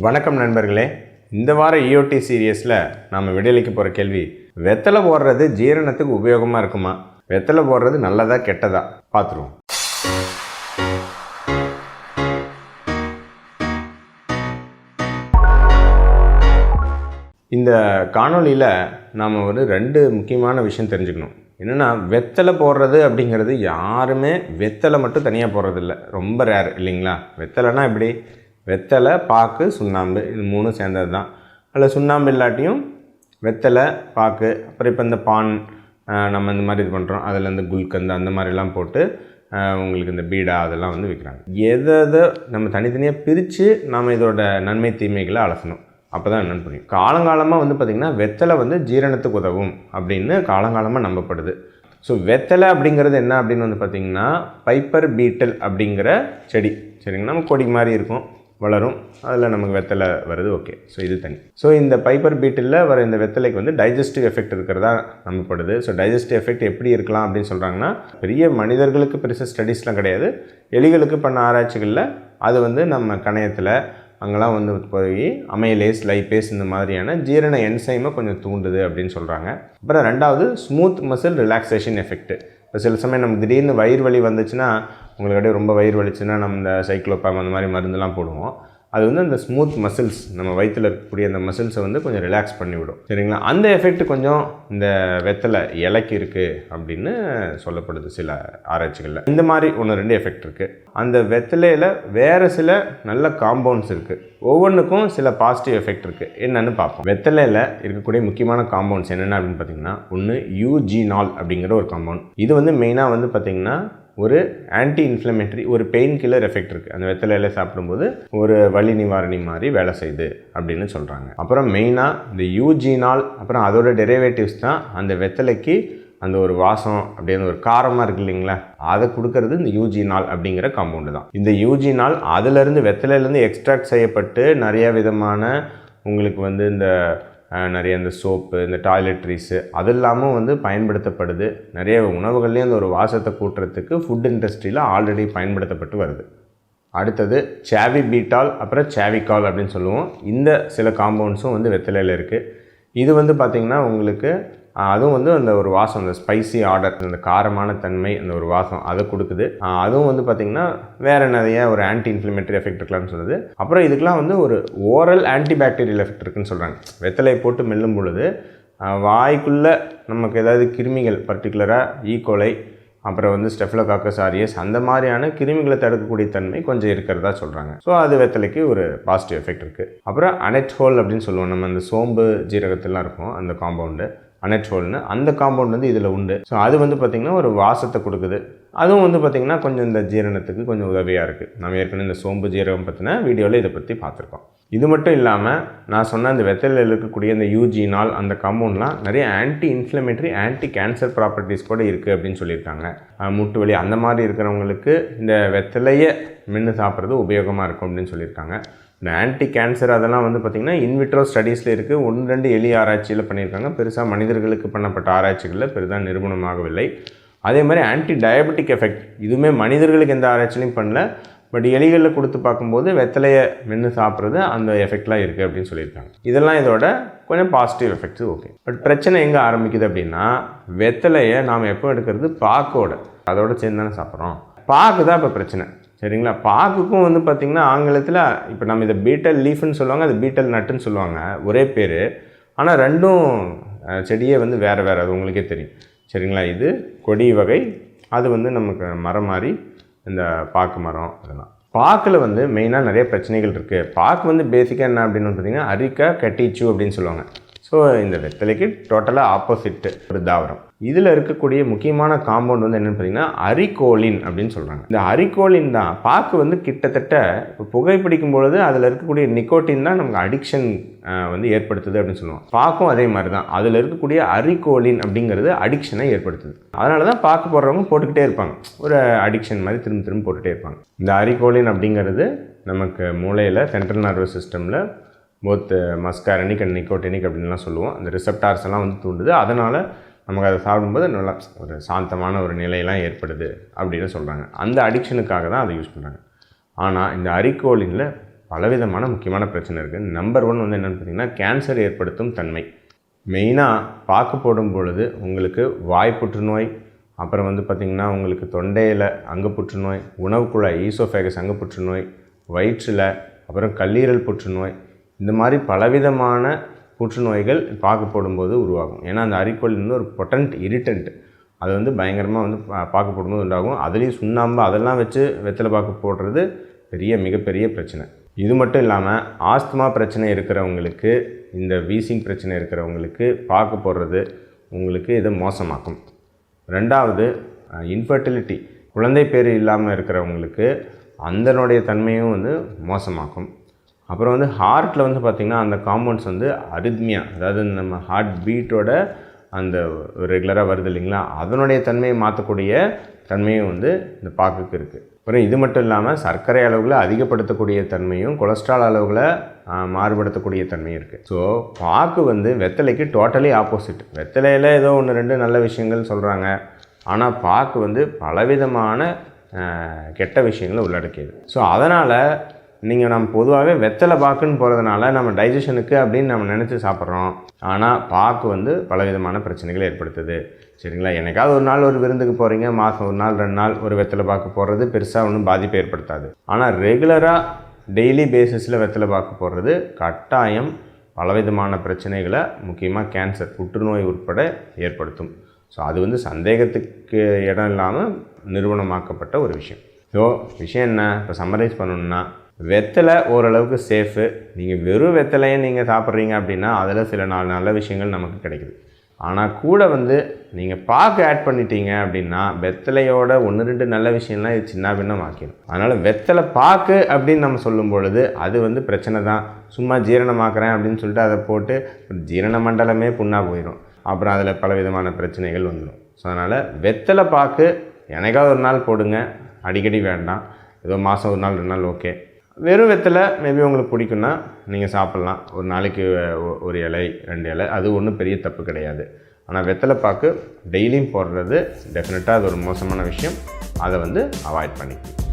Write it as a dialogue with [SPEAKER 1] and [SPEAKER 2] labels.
[SPEAKER 1] வணக்கம் நண்பர்களே. இந்த வார இஓடி சீரியஸில் நாம் விடையளிக்க போகிற கேள்வி வெத்தலை போடுறது ஜீரணத்துக்கு உபயோகமாக இருக்குமா? வெத்தலை போடுறது நல்லதா கெட்டதா? பார்த்துருவோம் இந்த காணொளியில் நாம் ஒரு ரெண்டு முக்கியமான விஷயம் தெரிஞ்சுக்கணும். என்னென்னா வெத்தலை போடுறது அப்படிங்கிறது யாருமே வெத்தலை மட்டும் தனியாக போடுறதில்ல. ரொம்ப ரேர் இல்லைங்களா? வெத்தலைனா எப்படி? வெத்தலை பாக்கு சுண்ணாம்பு இது மூணும் சேர்ந்தது தான் அதில் சுண்ணாம்பு இல்லாட்டியும் வெத்தலை பாக்கு அப்புறம் இப்போ இந்த பான் நம்ம இந்த மாதிரி இது பண்ணுறோம் அதில் இந்த குல்கந்து அந்த மாதிரிலாம் போட்டு உங்களுக்கு இந்த பீடா அதெல்லாம் வந்து விற்கிறாங்க எதை எதை நம்ம தனித்தனியாக பிரித்து நம்ம இதோட நன்மை தீமைகளை அலசணும். அப்போ தான் என்னென்னு புரியும். காலங்காலமாக வந்து பார்த்திங்கன்னா வெத்தலை வந்து ஜீரணத்துக்கு உதவும் அப்படின்னு காலங்காலமாக நம்பப்படுது. ஸோ வெத்தலை அப்படிங்கிறது என்ன அப்படின்னு வந்து பார்த்திங்கன்னா பைப்பர் பீட்டல் அப்படிங்கிற செடி. சரிங்களா? நம்ம கொடி மாதிரி இருக்கும். வளரும். அதில் நமக்கு வெத்தலை வருது ஓகே ஸோ இது தனி. ஸோ இந்த பைப்பர் பீட்டில் வர இந்த வெத்தலைக்கு வந்து டைஜஸ்டிவ் எஃபெக்ட் இருக்கிறதா நம்பப்படுது. ஸோ டைஜஸ்டிவ் எஃபெக்ட் எப்படி இருக்கலாம் அப்படின்னு சொல்கிறாங்கன்னா பெரிய மனிதர்களுக்கு பெருசாக ஸ்டடீஸ்லாம் கிடையாது. எலிகளுக்கு பண்ண ஆராய்ச்சிகளில் அது வந்து நம்ம கணையத்தில் அங்கெல்லாம் வந்து போய் அமைலேஸ் லைப்பேஸ் இந்த மாதிரியான ஜீரண என்சைமை கொஞ்சம் தூண்டுது அப்படின்னு சொல்கிறாங்க அப்புறம் ரெண்டாவது ஸ்மூத் மசில் ரிலாக்ஸேஷன் எஃபெக்ட் இப்போ சில சமயம் நம்ம திடீர்னு வயிறு வலி வந்துச்சுன்னா உங்களுக்கு அப்படியே ரொம்ப வயிறு வலிச்சுன்னா நம்ம இந்த சைக்ளோபாம் அந்த மாதிரி மருந்துலாம் போடுவோம். அது வந்து அந்த ஸ்மூத் மசில்ஸ் நம்ம வயிற்றில் இருக்கக்கூடிய அந்த மசில்ஸை வந்து கொஞ்சம் ரிலாக்ஸ் பண்ணிவிடும். சரிங்களா? அந்த எஃபெக்ட் கொஞ்சம் இந்த வெத்தலை இலைக்கு இருக்குது அப்படின்னு சொல்லப்படுது சில ஆராய்ச்சிகளில். இந்த மாதிரி ஒன்று ரெண்டு எஃபெக்ட் இருக்குது அந்த வெத்தலையில் வேறு சில நல்ல காம்பவுண்ட்ஸ் இருக்குது ஒவ்வொன்றுக்கும் சில பாசிட்டிவ் எஃபெக்ட் இருக்குது என்னென்னு பார்ப்போம். வெத்தலையில் இருக்கக்கூடிய முக்கியமான காம்பவுண்ட்ஸ் என்னென்ன அப்படின்னு பார்த்தீங்கன்னா ஒன்று யூஜினால் அப்படிங்கிற ஒரு காம்பவுண்ட் இது வந்து மெயினாக வந்து பார்த்திங்கன்னா ஒரு ஆன்டி இன்ஃப்ளமேட்டரி ஒரு பெயின் கில்லர் எஃபெக்ட் இருக்குது அந்த வெத்தலையில் சாப்பிடும்போது ஒரு வலி நிவாரணி மாதிரி வேலை செய்யுது அப்படின்னு சொல்கிறாங்க அப்புறம் மெயினாக இந்த யூஜினால் அப்புறம் அதோட டெரிவேட்டிவ்ஸ் தான் அந்த வெத்தலைக்கு அந்த ஒரு வாசம் அப்படின்னு ஒரு காரமாக இருக்கு இல்லைங்களா? அதை கொடுக்கறது இந்த யூஜினால் அப்படிங்கிற காம்பவுண்டு தான். இந்த யூஜினால் அதுலேருந்து வெத்தலையிலேருந்து எக்ஸ்ட்ராக்ட் செய்யப்பட்டு நிறைய விதமான உங்களுக்கு வந்து இந்த நிறைய இந்த சோப்பு இந்த டாய்லெட்ரிஸு அது இல்லாமல் வந்து பயன்படுத்தப்படுது. நிறைய உணவுகள்லேயும் அந்த ஒரு வாசத்தை கூட்டுறதுக்கு ஃபுட் இண்டஸ்ட்ரியில் ஆல்ரெடி பயன்படுத்தப்பட்டு வருது. அடுத்தது சேவி பீட்டால் அப்புறம் சேவிக்கால் அப்படின்னு சொல்லுவோம். இந்த சில காம்பவுண்ட்ஸும் வந்து வெத்தலையில் இருக்குது இது வந்து பார்த்திங்கன்னா உங்களுக்கு அதுவும் வந்து அந்த ஒரு வாசம் அந்த ஸ்பைசி ஆர்டர் அந்த காரமான தன்மை அந்த ஒரு வாசம் அதை கொடுக்குது. அதுவும் வந்து பார்த்திங்கன்னா வேறு நிறைய ஒரு ஆன்டி இன்ஃப்ளமேட்டரி எஃபெக்ட் இருக்கலாம்னு சொல்லுது. அப்புறம் இதுக்கெலாம் வந்து ஒரு ஓரல் ஆன்டிபாக்டீரியல் எஃபெக்ட் இருக்குன்னு சொல்கிறாங்க வெத்தலை போட்டு மெல்லும் பொழுது வாய்க்குள்ளே நமக்கு ஏதாவது கிருமிகள் பர்டிகுலராக ஈகோலை e. அப்புறம் வந்து ஸ்டெஃப்லோகாக்கஸ் ஆரியஸ் அந்த மாதிரியான கிருமிகளை தடுக்கக்கூடிய தன்மை கொஞ்சம் இருக்கிறதா சொல்கிறாங்க ஸோ அது வெத்தலைக்கு ஒரு பாசிட்டிவ் எஃபெக்ட் இருக்குது அப்புறம் அனெட்ஹோல் அப்படின்னு சொல்லுவோம். நம்ம அந்த சோம்பு ஜீரகத்திலாம் இருக்கும் அந்த காம்பவுண்டு அனட்ரோல்னு அந்த காம்பவுண்ட் வந்து இதில் உண்டு. ஸோ அது வந்து பார்த்திங்கன்னா ஒரு வாசத்தை கொடுக்குது. அதுவும் வந்து பார்த்திங்கன்னா கொஞ்சம் இந்த ஜீரணத்துக்கு கொஞ்சம் உதவியாக இருக்குது நம்ம ஏற்கனவே இந்த சோம்பு ஜீரகம் பற்றின வீடியோவில் இதை பற்றி பார்த்துருக்கோம். இது மட்டும் இல்லாமல் நான் சொன்ன அந்த வெத்தலையில் இருக்கக்கூடிய இந்த யூஜினால் அந்த காம்பவுண்ட்லாம் நிறைய anti inflammatory anti cancer properties கூட இருக்குது அப்படின்னு சொல்லியிருக்காங்க. முட்டு வலி அந்த மாதிரி இருக்கிறவங்களுக்கு இந்த வெத்தலையை மென்று சாப்பிட்றது உபயோகமாக இருக்கும் அப்படின்னு சொல்லியிருக்காங்க. இந்த ஆன்டி கேன்சர் அதெல்லாம் வந்து பார்த்திங்கன்னா இன்விட்ரோ ஸ்டடீஸில் இருக்குது ஒன்று ரெண்டு எளிய ஆராய்ச்சியில் பண்ணியிருக்காங்க. பெருசாக மனிதர்களுக்கு பண்ணப்பட்ட ஆராய்ச்சிகளில் பெரிதாக நிரூபணமாகவில்லை. அதே மாதிரி ஆன்டி டயபெட்டிக் எஃபெக்ட் இதுவுமே மனிதர்களுக்கு எந்த ஆராய்ச்சிலையும் பண்ணல. பட் எலிகளில் கொடுத்து பார்க்கும்போது வெத்தலையை மென்று சாப்பிட்றது அந்த எஃபெக்ட்லாம் இருக்குது அப்படின்னு சொல்லியிருக்காங்க. இதெல்லாம் இதோட கொஞ்சம் பாசிட்டிவ் எஃபெக்ட்ஸ் ஓகே பட் பிரச்சனை எங்கே ஆரம்பிக்குது அப்படின்னா வெத்தலையை நாம் எப்போ எடுக்கிறது? பாக்கோட. அதோட சேர்ந்து தானே சாப்பிட்றோம். பாக்கு தான் இப்போ பிரச்சனை. சரிங்களா? பாக்குக்கும் வந்து பார்த்திங்கன்னா ஆங்கிலத்தில் இப்போ நம்ம இதை பீட்டல் லீஃப்னு சொல்லுவாங்க அது பீட்டல் நட்டுன்னு சொல்லுவாங்க ஒரே பேர். ஆனால் ரெண்டும் செடியே வந்து வேறு வேறு அது உங்களுக்கே தெரியும். சரிங்களா? இது கொடி வகை அது வந்து நமக்கு மரம் மாதிரி இந்த பாக்கு மரம் அதெல்லாம் பாக்கில் வந்து மெயினாக நிறைய பிரச்சனைகள் இருக்குது பாக்கு வந்து பேசிக்காக என்ன அப்படின்னு பார்த்திங்கன்னா அரிக்கா கட்டிச்சு அப்படின்னு சொல்லுவாங்க. ஸோ இந்த வெத்தலைக்கு டோட்டலாக ஆப்போசிட்டு ஒரு தாவரம். இதில் இருக்கக்கூடிய முக்கியமான காம்பவுண்ட் வந்து என்னென்னு பார்த்தீங்கன்னா அரிகோலின் அப்படின்னு சொல்கிறாங்க இந்த அரிகோலின் தான். பாக்கு வந்து கிட்டத்தட்ட இப்போ புகைப்பிடிக்கும் பொழுது அதில் இருக்கக்கூடிய நிக்கோட்டின் தான் நமக்கு அடிக்ஷன் வந்து ஏற்படுத்துது அப்படின்னு சொல்லுவோம். பாக்கும் அதே மாதிரி தான். அதில் இருக்கக்கூடிய அரிகோலின் அப்படிங்கிறது அடிக்ஷனை ஏற்படுத்துது. அதனால தான் பாக்கு போடுறவங்க போட்டுக்கிட்டே இருப்பாங்க. ஒரு அடிக்ஷன் மாதிரி திரும்ப திரும்ப போட்டுகிட்டே இருப்பாங்க. இந்த அரிகோலின் அப்படிங்கிறது நமக்கு மூளையில் சென்ட்ரல் நர்வஸ் சிஸ்டமில் போத் மஸ்காரனிக் அண்ட் நிக்கோட்டினிக் அப்படின்லாம் சொல்லுவோம். அந்த ரிசப்டார்ஸ் எல்லாம் வந்து தூண்டுது. அதனால் நமக்கு அதை சாப்பிடும்போது நல்லா ஒரு சாந்தமான ஒரு நிலையெல்லாம் ஏற்படுது அப்படின்னு சொல்கிறாங்க அந்த அடிக்ஷனுக்காக தான் அதை யூஸ் பண்ணுறாங்க ஆனால் இந்த அரிக்கோலினில் பலவிதமான முக்கியமான பிரச்சனை இருக்குது நம்பர் ஒன் வந்து என்னென்னு பார்த்தீங்கன்னா கேன்சர் ஏற்படுத்தும் தன்மை. மெயினாக பாக்கு போடும் பொழுது உங்களுக்கு வாய் புற்றுநோய் அப்புறம் வந்து பார்த்திங்கன்னா உங்களுக்கு தொண்டையில் அங்கு புற்றுநோய் உணவுக்குழாய் ஈசோஃபேகஸ் அங்கு புற்றுநோய் வயிற்றில் அப்புறம் கல்லீரல் புற்றுநோய் இந்த மாதிரி பலவிதமான புற்றுநோய்கள் பாக்கு போடும்போது உருவாகும். ஏன்னா அந்த அரிக்கோல் வந்து ஒரு பொட்டன்ட் இரிட்டன்ட் அது வந்து பயங்கரமாக வந்து பா- பாக்கு போடும்போது உண்டாகும். அதுலேயும் சுண்ணாம்பு அதெல்லாம் வச்சு வெத்தலை பாக்கு போடுறது பெரிய மிகப்பெரிய பிரச்சனை. இது மட்டும் இல்லாமல் ஆஸ்துமா பிரச்சனை இருக்கிறவங்களுக்கு இந்த வீசிங் பிரச்சனை இருக்கிறவங்களுக்கு பாக்கு போடுறது உங்களுக்கு இதை மோசமாக்கும். ரெண்டாவது இன்ஃபர்டிலிட்டி குழந்தை பேர் இல்லாமல் இருக்கிறவங்களுக்கு அந்தனுடைய தன்மையும் வந்து மோசமாக்கும். அப்புறம் வந்து ஹார்ட்டில் வந்து பார்த்திங்கன்னா அந்த காம்பவுண்ட்ஸ் வந்து அரித்மியா அதாவது நம்ம ஹார்ட் பீட்டோட அந்த ரெகுலராக வருது இல்லைங்களா? அதனுடைய தன்மையை மாற்றக்கூடிய தன்மையும் வந்து இந்த பாக்குக்கு இருக்குது அப்புறம் இது மட்டும் இல்லாமல் சர்க்கரை அளவுகளை அதிகப்படுத்தக்கூடிய தன்மையும் கொலஸ்ட்ரால் அளவுகளை மாறுபடுத்தக்கூடிய தன்மையும் இருக்குது ஸோ பாக்கு வந்து வெத்தலைக்கு டோட்டலி ஆப்போசிட் வெத்தலையில் ஏதோ ஒன்று ரெண்டு நல்ல விஷயங்கள் சொல்கிறாங்க ஆனால் பாக்கு வந்து பலவிதமான கெட்ட விஷயங்களை உள்ளடக்கியது. ஸோ அதனால் நீங்கள் நம்ம பொதுவாகவே வெத்தலை பாக்குன்னு போகிறதுனால நம்ம டைஜஷனுக்கு அப்படின்னு நம்ம நினச்சி சாப்பிட்றோம். ஆனால் பாக்கு வந்து பலவிதமான பிரச்சனைகளை ஏற்படுத்துது. சரிங்களா? என்னைக்காவது ஒரு நாள் ஒரு விருந்துக்கு போகிறீங்க மாதம் ஒரு நாள் ரெண்டு நாள் ஒரு வெத்தலை பாக்கு போடுறது பெருசாக ஒன்றும் பாதிப்பை ஏற்படுத்தாது. ஆனால் ரெகுலராக டெய்லி பேசிஸில் வெத்தலை பாக்கு போடுறது கட்டாயம் பலவிதமான பிரச்சனைகளை முக்கியமாக கேன்சர் புற்றுநோய் உட்பட ஏற்படுத்தும். ஸோ அது வந்து சந்தேகத்துக்கு இடம் இல்லாமல் நிறுவனமாக்கப்பட்ட ஒரு விஷயம். ஸோ விஷயம் என்ன? இப்போ சம்மரைஸ் பண்ணணுன்னா வெத்தலை ஓரளவுக்கு சேஃபு நீங்கள் வெறும் வெத்தலையை நீங்கள் சாப்பிட்றீங்க அப்படின்னா அதில் சில நாலு நல்ல விஷயங்கள் நமக்கு கிடைக்குது. ஆனால் கூட வந்து நீங்கள் பாக்கு ஆட் பண்ணிட்டீங்க அப்படின்னா வெத்தலையோட ஒன்று ரெண்டு நல்ல விஷயம்லாம் இது சின்ன பின்னம் ஆக்கிடும் அதனால் வெத்தலை பாக்கு அப்படின்னு நம்ம சொல்லும் பொழுது அது வந்து பிரச்சனை தான். சும்மா ஜீரணமாக்குறேன் அப்படின்னு சொல்லிட்டு அதை போட்டு ஜீரண மண்டலமே புண்ணாக போயிடும் அப்புறம் அதில் பல விதமான பிரச்சனைகள் வந்துடும் ஸோ அதனால் வெத்தலை பாக்கு எனக்காவது ஒரு நாள் போடுங்க. அடிக்கடி வேண்டாம். ஏதோ மாதம் ஒரு நாள் ரெண்டு நாள் ஓகே வெறும் வெத்தலை மேபி உங்களுக்கு பிடிக்குன்னா நீங்கள் சாப்பிட்லாம். ஒரு நாளைக்கு ஒரு இலை ரெண்டு இலை அது ஒன்றும் பெரிய தப்பு கிடையாது. ஆனால் வெத்தலை பாக்கு டெய்லியும் போடுறது டெஃபினட்டாக அது ஒரு மோசமான விஷயம். அதை வந்து அவாய்ட் பண்ணிக்கணும்.